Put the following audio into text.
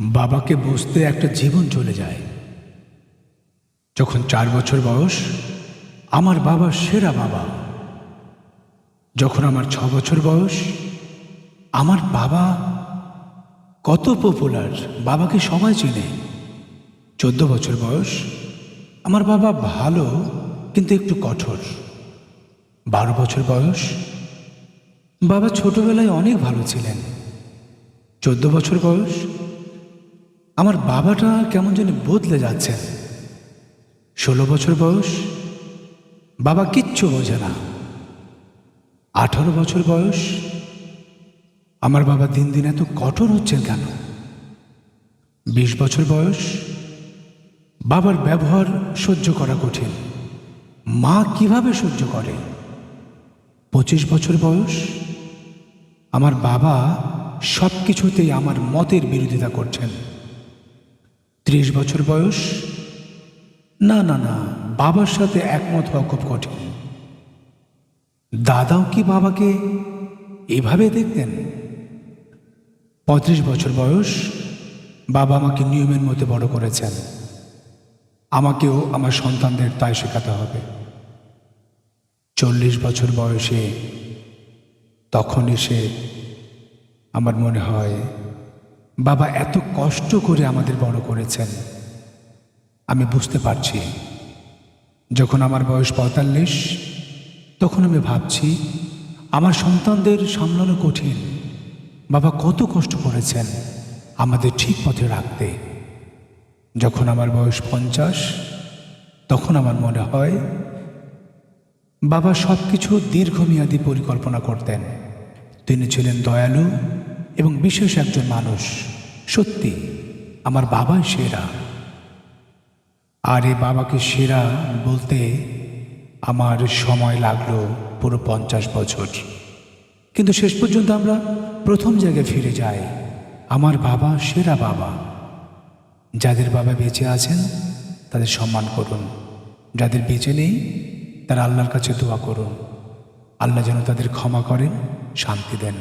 বাবাকে বুঝতে একটা জীবন চলে যায়। যখন চার বছর বয়স, আমার বাবা সেরা বাবা। যখন আমার ছ বছর বয়স, আমার বাবা কত পপুলার বাবাকে সবাই চেনে। চোদ্দ বছর বয়স, আমার বাবা ভালো, কিন্তু একটু কঠোর। বারো বছর বয়স, বাবা ছোটবেলায় অনেক ভালো ছিলেন। চোদ্দ বছর বয়স আমার বাবাটা কেমন যেন বদলে যাচ্ছেন ষোলো বছর বয়স, বাবা কিচ্ছু বোঝে না। আঠারো বছর বয়স, আমার বাবা দিন দিন এত কঠোর হচ্ছেন কেন? বিশ বছর বয়স, বাবার ব্যবহার সহ্য করা কঠিন। মা কীভাবে সহ্য করে? পঁচিশ বছর বয়স, আমার বাবা সব কিছুতেই আমার মতের বিরোধিতা করছেন। ত্রিশ বছর বয়স? না না না, বাবার সাথে একমত হওয়া খুব কঠিন। দাদাও কি বাবাকে এভাবে দেখতেন? পঁয়ত্রিশ বছর বয়স, বাবা আমাকে নিয়মের মধ্যে বড় করেছেন। আমাকেও আমার সন্তানদের তাই শেখাতে হবে। চল্লিশ বছর বয়সে তখন এসে আমার মনে হয় বাবা এত কষ্ট করে আমাদের বড় করেছেন। আমি বুঝতে পারছি। যখন আমার বয়স পঁয়তাল্লিশ, তখন আমি ভাবছি, আমার সন্তানদের সামলানো কঠিন। বাবা কত কষ্ট করেছেন আমাদের ঠিক পথে রাখতে। যখন আমার বয়স পঞ্চাশ, তখন আমার মনে হয়, বাবা সব কিছু দীর্ঘমেয়াদী পরিকল্পনা করতেন। তিনি ছিলেন দয়ালু এবং বিশেষ একজন মানুষ। সত্যি, আমার বাবাই সেরা। আর এ বাবাকে সেরা বলতে আমার সময় লাগল পুরো পঞ্চাশ বছর। কিন্তু শেষ পর্যন্ত আমরা প্রথম জায়গায় ফিরে যাই আমার বাবা সেরা বাবা। যাদের বাবা বেঁচে আছেন, তাদের সম্মান করুন। যাদের বেঁচে নেই, তারা আল্লাহর কাছে দোয়া করুন। আল্লাহ যেন তাদের ক্ষমা করেন, শান্তি দেন।